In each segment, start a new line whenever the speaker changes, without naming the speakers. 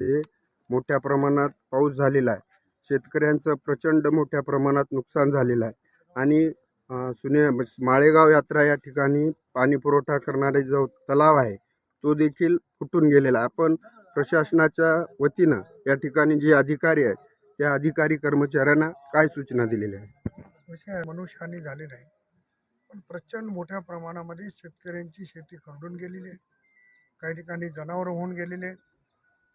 ते मोठ्या प्रमाणात पाऊस झालेला आहे. शेतकऱ्यांचं प्रचंड मोठ्या प्रमाणात नुकसान झालेलं आहे. आणि सुने माळेगाव यात्रा या ठिकाणी पाणी पुरवठा करणारे जो तलाव आहे तो देखील फुटून गेलेला आहे. आपण प्रशासनाच्या वतीनं या ठिकाणी जे अधिकारी आहेत त्या अधिकारी कर्मचाऱ्यांना काय सूचना दिलेल्या आहेत?
विषय मनुष्यहानी झाली नाही. पण प्रचंड मोठ्या प्रमाणामध्ये शेतकऱ्यांची शेती खरडून गेलेली आहे. काही ठिकाणी जनावरं होऊन गेलेले आहेत.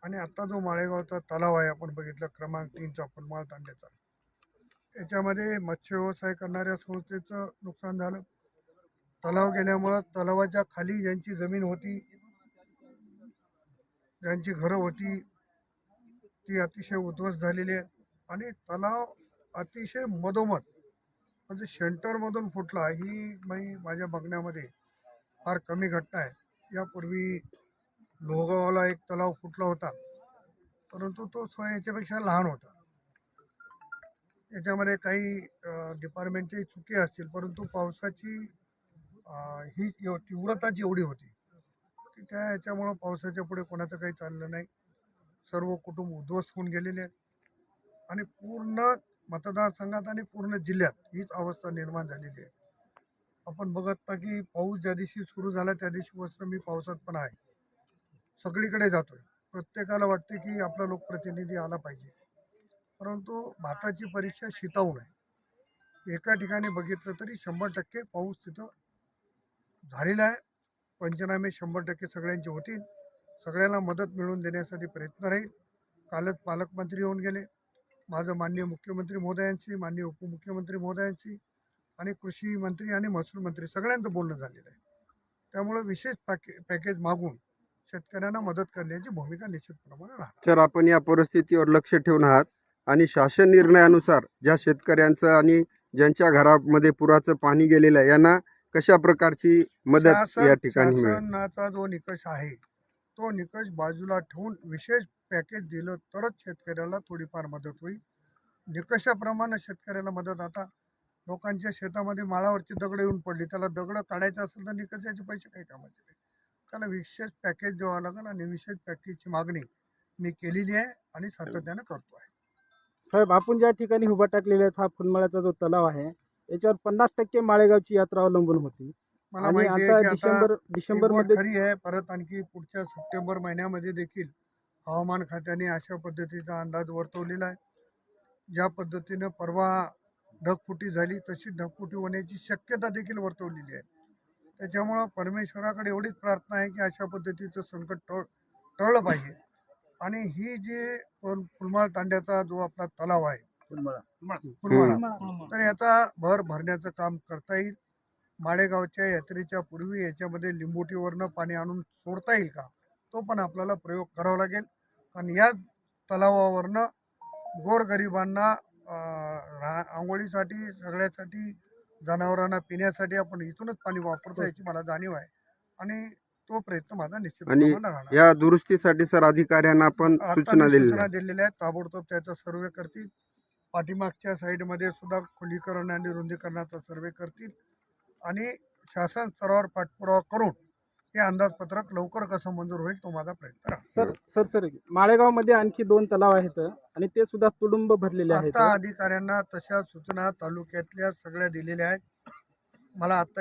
आणि आत्ता जो माळेगावचा तलाव आहे आपण बघितलं क्रमांक तीनचा फुलमाळ तांड्याचा त्याच्यामध्ये मत्स्य व्यवसाय करणाऱ्या संस्थेचं नुकसान झालं. तलाव गेल्यामुळं तलावाच्या खाली ज्यांची जमीन होती ज्यांची घरं होती ती अतिशय उद्ध्वस्त झालेली आहे. आणि तलाव अतिशय मधोमध म्हणजे शेंटरमधून फुटला ही मी माझ्या बघण्यामध्ये फार कमी घटना आहे यापूर्वी लोहगावाला एक तलाव फुटला होता. परंतु तो स्व याच्यापेक्षा लहान होता. याच्यामध्ये काही डिपार्टमेंटची चुकी असतील परंतु पावसाची ही तीव्रता जेवढी होती ती त्या याच्यामुळं पावसाच्या पुढे कोणाचं काही चाललं नाही. सर्व कुटुंब उद्ध्वस्त होऊन गेलेले आहेत. आणि पूर्ण मतदारसंघात आणि पूर्ण जिल्ह्यात हीच अवस्था निर्माण झालेली आहे. आपण बघत ना की पाऊस ज्या दिवशी सुरू झाला त्या दिवशीपासून मी पावसात पण आहे. सगळीकडे जातो आहे प्रत्येकाला वाटते की आपला लोकप्रतिनिधी आला पाहिजे. परंतु भाताची परीक्षा शितावून आहे. एका ठिकाणी बघितलं तरी शंभर टक्के पाऊस तिथं झालेला आहे. पंचनामे शंभर टक्के सगळ्यांचे होतील. सगळ्यांना मदत मिळवून देण्यासाठी प्रयत्न राहील. कालच पालकमंत्री होऊन गेले. माझं माननीय मुख्यमंत्री महोदयांची माननीय उपमुख्यमंत्री महोदयांची आणि कृषी मंत्री आणि महसूल मंत्री सगळ्यांचं बोलणं झालेलं आहे. त्यामुळं विशेष पॅके पॅकेज मागून शेतकऱ्यांना मदत करण्याची भूमिका निश्चितप्रमाणे राहणार.
तर आपण या परिस्थितीवर लक्ष ठेवून आहात आणि शासन निर्णयानुसार ज्या शेतकऱ्यांचं आणि ज्यांच्या घरामध्ये पुराचं पाणी गेलेलं आहे यांना कशा प्रकारची मदत
शासन-
या ठिकाणी मिळेल?
शासनाचा जो निकष आहे तो निकष बाजूला ठेवून विशेष पॅकेज दिलं तरच शेतकऱ्याला थोडीफार मदत होईल. निकषाप्रमाणे शेतकऱ्याला मदत. आता लोकांच्या शेतामध्ये माळावरची दगड येऊन पडली त्याला दगड काढायचं असेल तर निकषाचे पैसे काही कामाचे नाही. त्याला विशेष पॅकेज द्यावं लागेल आणि विशेष पॅकेजची मागणी मी केलेली आहे आणि सातत्यानं करतो आहे.
साहेब आपण ज्या ठिकाणी उभा टाकलेला आहे हा फुलमाळ्याचा जो तलाव आहे याच्यावर पन्नास टक्के माळेगावची यात्रा अवलंबून होती.
मला माहिती आहे की
डिसेंबर डिसेंबरमध्ये
खरी आहे परत आणखी पुढच्या सप्टेंबर महिन्यामध्ये देखील हवामान खात्याने अशा पद्धतीचा अंदाज वर्तवलेला आहे. ज्या पद्धतीनं परवा ढगफुटी झाली तशी ढगफुटी होण्याची शक्यता देखील वर्तवलेली आहे. त्याच्यामुळं परमेश्वराकडे एवढीच प्रार्थना आहे की अशा पद्धतीचं संकट टळ टळलं पाहिजे. आणि ही जी फुल फुलमाळ तांड्याचा जो आपला तलाव आहे. फुलमाळा तर याचा भर भरण्याचं काम करता येईल. माळेगावच्या यात्रेच्या पूर्वी याच्यामध्ये लिंबोटीवरनं पाणी आणून सोडता येईल का? तो पण आपल्याला प्रयोग करावा लागेल. कारण या तलावावरनं गोरगरिबांना आंघोळीसाठी सगळ्यासाठी जनावरांना पिण्यासाठी आपण इथूनच पाणी वापरतो याची मला जाणीव आहे. आणि तो प्रयत्न माझा निश्चित
आणि
राहणार
या दुरुस्तीसाठी सर अधिकाऱ्यांना आपण
आता
सूचना दिलेल्या
सूचना
आहेत.
दिलेल्या आहेत. ताबडतोब त्याचा सर्वे करतील. पाठीमागच्या साईडमध्ये सुद्धा खुलीकरण आणि रुंदीकरणाचा सर्वे करतील. आणि शासन स्तरावर पाठपुरावा करून हे अंदाजपत्रक लवकर कसं मंजूर होईल तो माझा प्रयत्न राहणार
सर सर सर माळेगावमध्ये आणखी दोन तलाव आहेत आणि ते सुद्धा तुडुंब भरलेले आहेत.
आता अधिकाऱ्यांना तशा सूचना तालुक्यातल्या सगळ्या दिलेल्या आहेत. मला आता